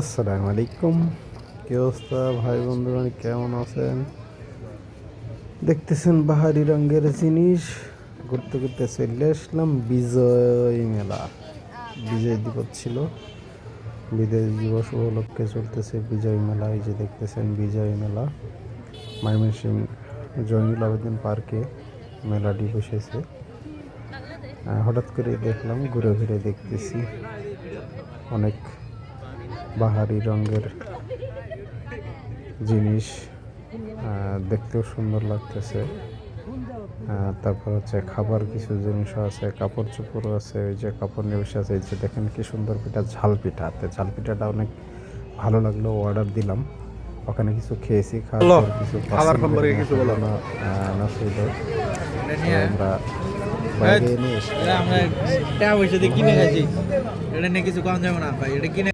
আসসালামু আলাইকুম। কি অবস্থা? ভাই বন্ধুরা কেমন আছেন? দেখতেছেন বাহারি রঙের জিনিস। ঘুরতে ঘুরতে চলে আসলাম বিজয় মেলা। বিজয় দিবস ছিল। বিজয় দিবস উপলক্ষে চলতেছে বিজয় মেলা। এই যে দেখতেছেন বিজয় মেলা। ময়মনসিং জয়নুল আবেদিন পার্কে মেলাটি বসেছে। হঠাৎ করে দেখলাম, ঘুরে ঘুরে দেখতেছি। অনেক বাহারি রঙের জিনিস আহ, দেখতেও সুন্দর লাগতেছে। আহ, তারপর হচ্ছে খাবার কিছু জিনিসও আছে কাপড় চোপড়ও আছে ওই যে কাপড় নিয়ে বসে আছে এই যে দেখেন কি সুন্দর পিঠা ঝাল পিঠা তো ঝাল পিঠাটা অনেক ভালো লাগল অর্ডার দিলাম। ওখানে কিছু খেয়েছি খাওয়ার কিছু খাবার কিছু বলো। না আমরা বাইরে নিয়ে এসে আমরা টাকা পয়সা দিয়ে কিনে খাইছি। এটা নিয়ে কিছু কম যাবে না ভাই এটা কিনে